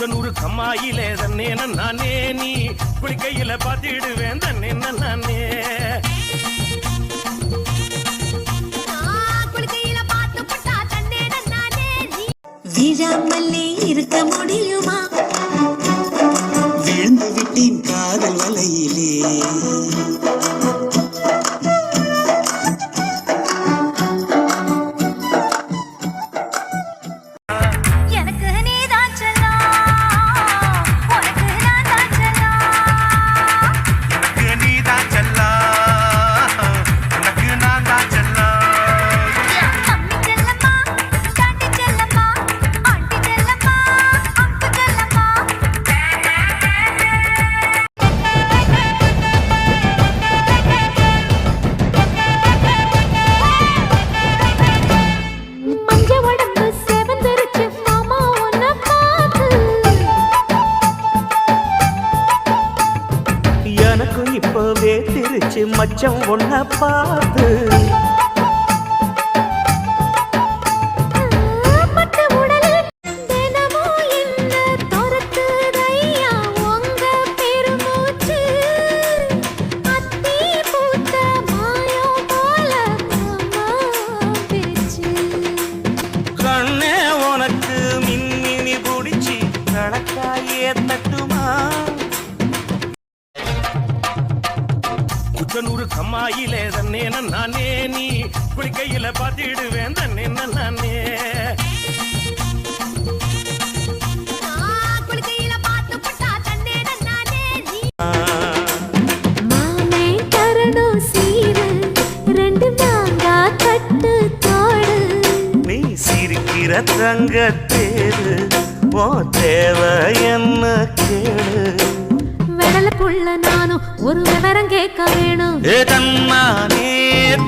குச்சனூரு கம்மாயிலே தன்னே நானே நீ குளிக்கையில பாத்திடுவேன் தன்னே நானே குளிக்கையில பாத்து பட்டா தன்னே நானே நீ. வீழாமலே இருக்க முடியுமா? போல மாமா பேச்சு. கண்ணே உனக்கு மின்மினி பிடிச்சி கணக்காயே தட்டுமா கம்மாயிலே தன்னே நானே நீ குளிக்கையில பாத்திடுவேன் தன்னே நானே சிரிக்கிற தங்கத்தேரு ஓ தேவை என்ன கேளு வெடல புள்ள நானும் ஒரு விவரம் கேட்க வேணும். ஏ தன்னானே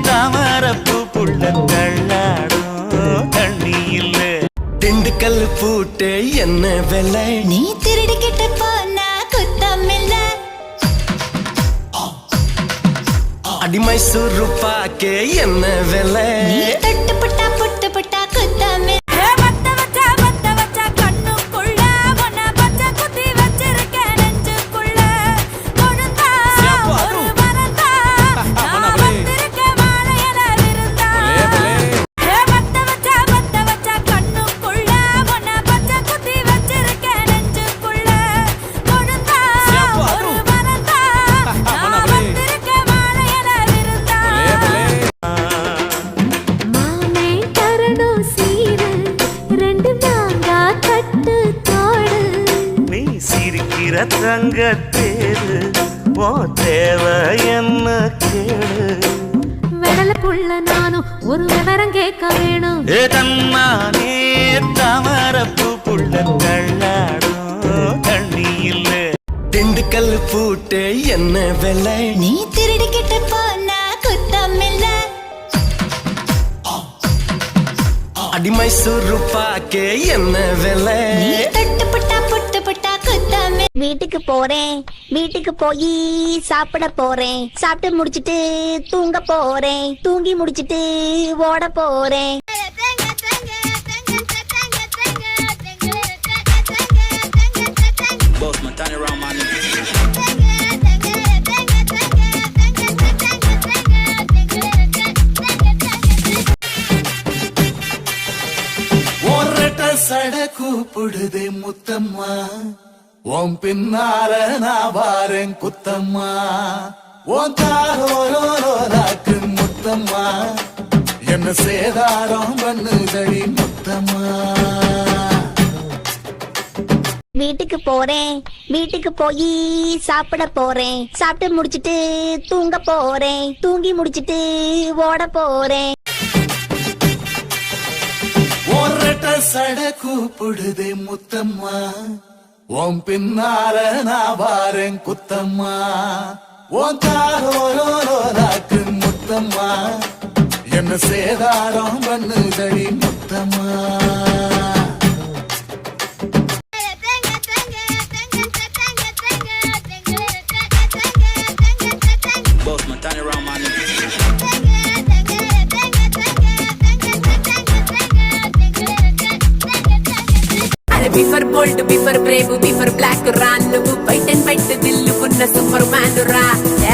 தாமரப்பு புள்ள கள்ளாடும் தண்ணி இல்ல திண்டுக்கல் பூட்டு என்ன வெள்ளை நீ திருடிக்கிட்டு போனா குத்தமில்ல அடிமை சுரு பாக்கே என்ன வெள்ளை தங்கத்தேரு ஓ தேவை என்ன கேளு? வெடல புள்ள நானும் ஒரு விவரம் கேட்க வேணும். ஏ தன்னானே தாமரப்பு புள்ள கள்ளாடும் தண்ணி இல்ல திண்டுக்கல் பூட்டு என்ன வெள்ளை நீ திருடிக்கிட்டு போனா குத்தமில்ல. அடிமை சுரு பாக்கே என்ன வெள்ளை வீட்டுக்கு போறேன். வீட்டுக்கு போய் சாப்பிட போறேன். சாப்பிட்டு முடிச்சிட்டு தூங்க போறேன். தூங்கி முடிச்சிட்டு ஓட போறேன். சட கூப்பிடுதே முத்தம்மா. உன் பின்னால நான் வாரேன் குத்தம்மா. உன் தாரோரோராக்கு முத்தம்மா. என்ன சேதாரம் பண்ணுதடி முத்தம்மா. வீட்டுக்கு போறேன் வீட்டுக்கு போய் சாப்பிட போறேன். சாப்பிட்டு முடிச்சிட்டு தூங்க போறேன் தூங்கி முடிச்சிட்டு ஓட போறேன். சட கூப்பிடுதே முத்தம்மா. உன் பின்னால நான் வாரேன் குத்தம்மா. உன் தாரோரோராக்கு முத்தம்மா. என்ன சேதாரம் பண்ணு பண்ணுதடி Muthamma. Before before brave before black రా నువ్వు బయట బయట వైట్ దిల్లు ఉన్న సూపర్ మ్యాన్ రా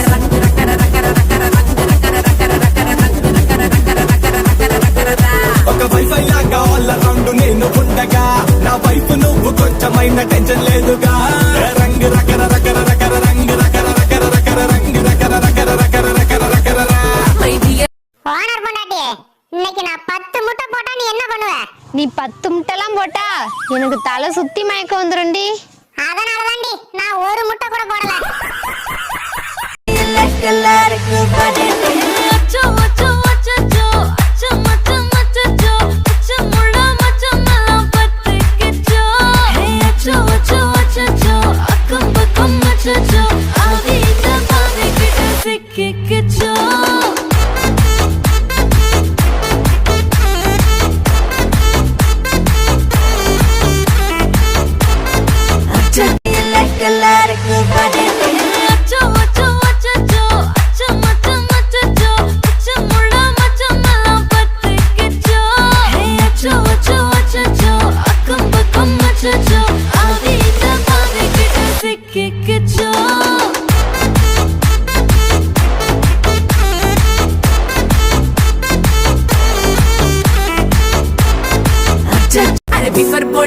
రంగు రకర రకర రకర రంగు రకర రకర రకర రంగు రకర రకర రకర రకర రకర రా ఒక వైఫై లాగా ఆల్ రౌండ్ నేను ఉండగా నా వైఫ్ నువ్వు కొంచెమైన టెన్షన్ లేదుగా மயக்கம் வந்துரும்டி அதனால தாண்டி நான் ஒரு முட்டை கூட போடல.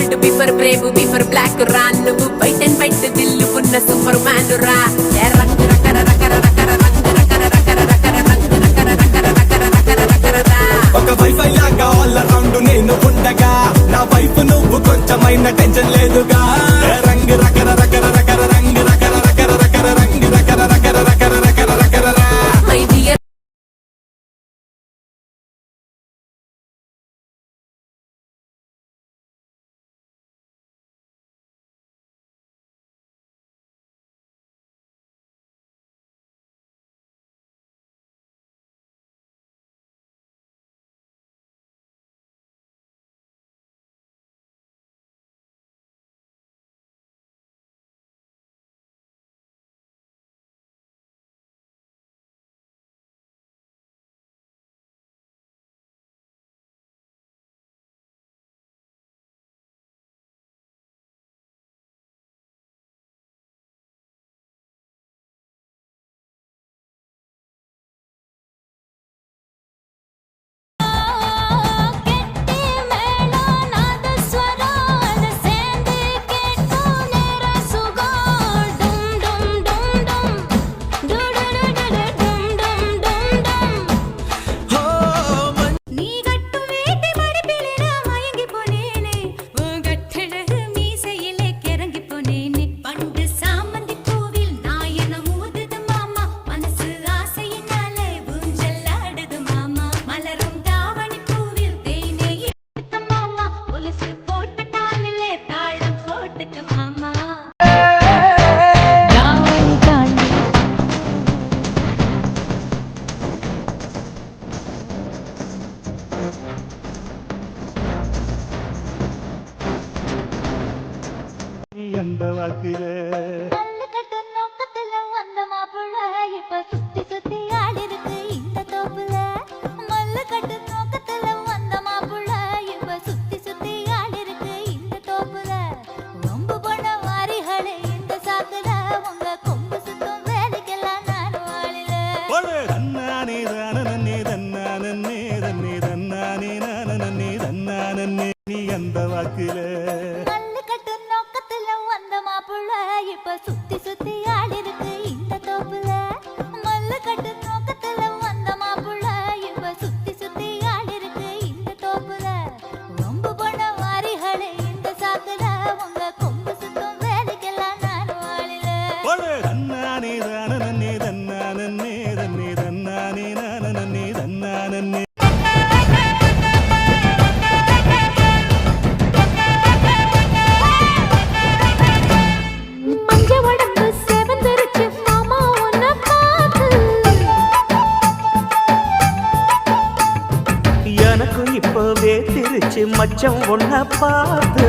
బిఫర్ బోల్డ్ బిఫర్ బ్రేవ్ బిఫర్ బ్లాక్ రా నువ్వు బయట బయట దిల్లు ఉన్న సూపర్ మ్యాన్ రా ఏ రంగు రకర రకర రకర రంగు రకర రకర రకర రంగు రకర రకర రకర రకర రకర రా ఒక వైఫై లాగా ఆల్ అరౌండ్ నేను ఉండగా నా వైఫ్ నువ్వు కొంచెమైన టెన్షన్ లేదుగా தன்னே தன்னானே நானே தன்னானே நீ அந்த வாக்குல. மச்சம் ஒன்ன பார்த்து